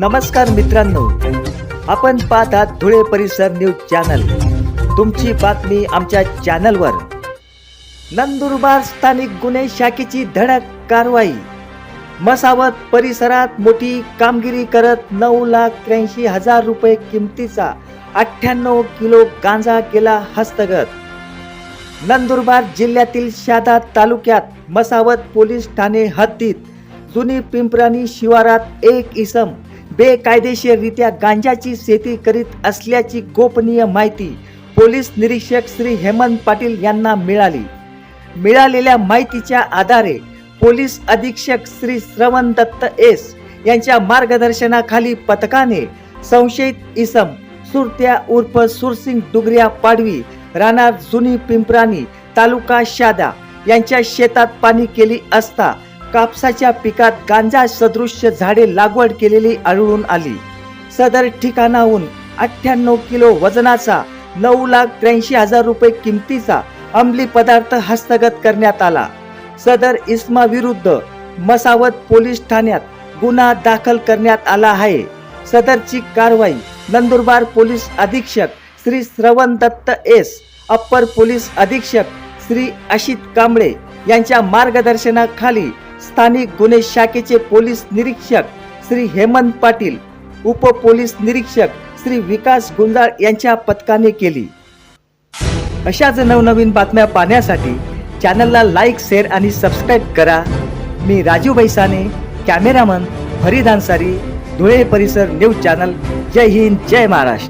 नमस्कार मित्रांनो. आपण पाहतात धुळे परिसर न्यूज चॅनल. तुमची बातमी आमच्या चॅनलवर. नंदुरबार स्थानिक गुन्हे शाखेची धडक कारवाई. मसावत परिसरात मोठी कामगिरी करत नऊ लाख त्र्याऐंशी हजार रुपये किमतीचा अठ्ठ्याण्णव किलो गांजा केला हस्तगत. नंदुरबार जिल्ह्यातील शादा तालुक्यात मसावत पोलीस ठाणे हद्दीत जुनी पिंपराणी शिवारात एक इसम बेकायदेशीररित्या गांजाची शेती करीत असल्याची गोपनीय माहिती पोलीस निरीक्षक श्री हेमंत पाटील यांना मिळाली. मिळालेल्या माहितीच्या आधारे पोलीस अधीक्षक श्री श्रवण दत्त एस यांच्या मार्गदर्शनाखाली पथकाने संशयित इसम सुरत्या उर्फ सुरसिंग डुगऱ्या पाडवी राणा जुनी पिंपराणी तालुका शादा यांच्या शेतात पाणी केली असता कापसाच्या पिकात गांजा सदृश्य झाडे लागवड केलेली आढळून आली. सदर ठिकाणाहून अठ्ठ्याण्णव किलो वजनाचा नऊ लाख त्र्याऐंशी हजार रुपये किमतीचा अंमली पदार्थ हस्तगत करण्यात आला. सदर इस्मा विरुद्ध मसावत पोलीस ठाण्यात गुन्हा दाखल करण्यात आला आहे. सदरची कारवाई नंदुरबार पोलीस अधीक्षक श्री श्रवण दत्त एस अप्पर पोलीस अधीक्षक श्री अशित कांबळे यांच्या मार्गदर्शनाखाली स्थानिक गुन्हे शाखेचे पोलीस निरीक्षक श्री हेमंत पाटील उप पोलीस निरीक्षक श्री विकास गुंजाळ यांच्या पथकाने केली. अशाच नवनवीन बातम्या पाहण्यासाठी चॅनलला लाईक शेअर आणि सबस्क्राईब करा. मी राजू बैसाने कॅमेरामन फरीद अन्सारी धुळे परिसर न्यूज चॅनल. जय हिंद जय महाराष्ट्र.